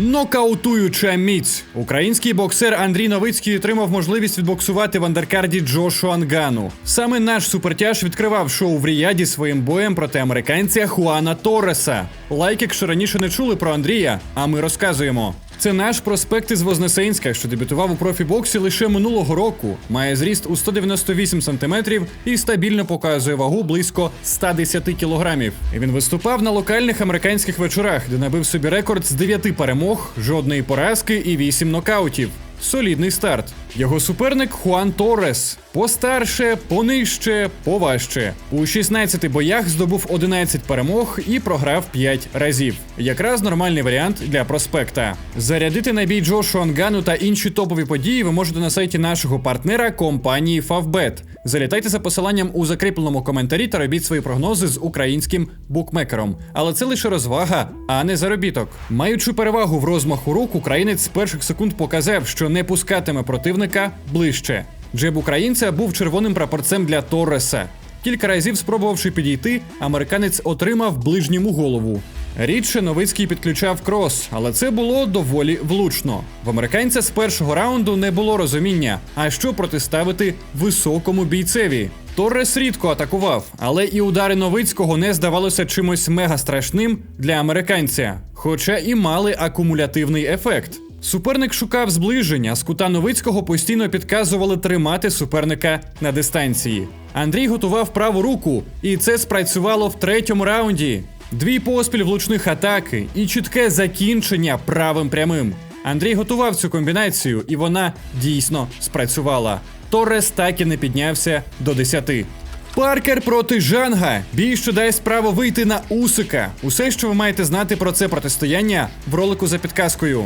Нокаутуюча міць. Український боксер Андрій Новицький отримав можливість відбоксувати в андеркарді Джошу Ангану. Саме наш супертяж відкривав шоу в Ріяді своїм боєм проти американця Хуана Торреса. Лайк, якщо раніше не чули про Андрія, а ми розказуємо. Це наш проспект із Вознесенська, що дебютував у профібоксі лише минулого року. Має зріст у 198 см і стабільно показує вагу близько 110 кілограмів. Він виступав на локальних американських вечорах, де набив собі рекорд з 9 перемог, жодної поразки і 8 нокаутів. Солідний старт. Його суперник Хуан Торрес. Постарше, понижче, поважче. У 16 боях здобув 11 перемог і програв 5 разів. Якраз нормальний варіант для проспекта. Зарядити на бій Джошуа Нгану та інші топові події ви можете на сайті нашого партнера компанії Favbet. Залітайте за посиланням у закріпленому коментарі та робіть свої прогнози з українським букмекером. Але це лише розвага, а не заробіток. Маючи перевагу в розмаху рук, українець з перших секунд показав, що не пускатиме противника ближче. Джеб українця був червоним прапорцем для Торреса. Кілька разів спробувавши підійти, американець отримав ближньому голову. Рідше Новицький підключав крос, але це було доволі влучно. В американця з першого раунду не було розуміння, а що протиставити високому бійцеві. Торрес рідко атакував, але і удари Новицького не здавалося чимось мега страшним для американця, хоча і мали акумулятивний ефект. Суперник шукав зближення, з кута Новицького постійно підказували тримати суперника на дистанції. Андрій готував праву руку, і це спрацювало в третьому раунді. Дві поспіль влучних атаки і чітке закінчення правим прямим. Андрій готував цю комбінацію, і вона дійсно спрацювала. Торрес так і не піднявся до 10. Паркер проти Жанга. Бій, що дасть право вийти на Усика. Усе, що ви маєте знати про це протистояння в ролику за підказкою.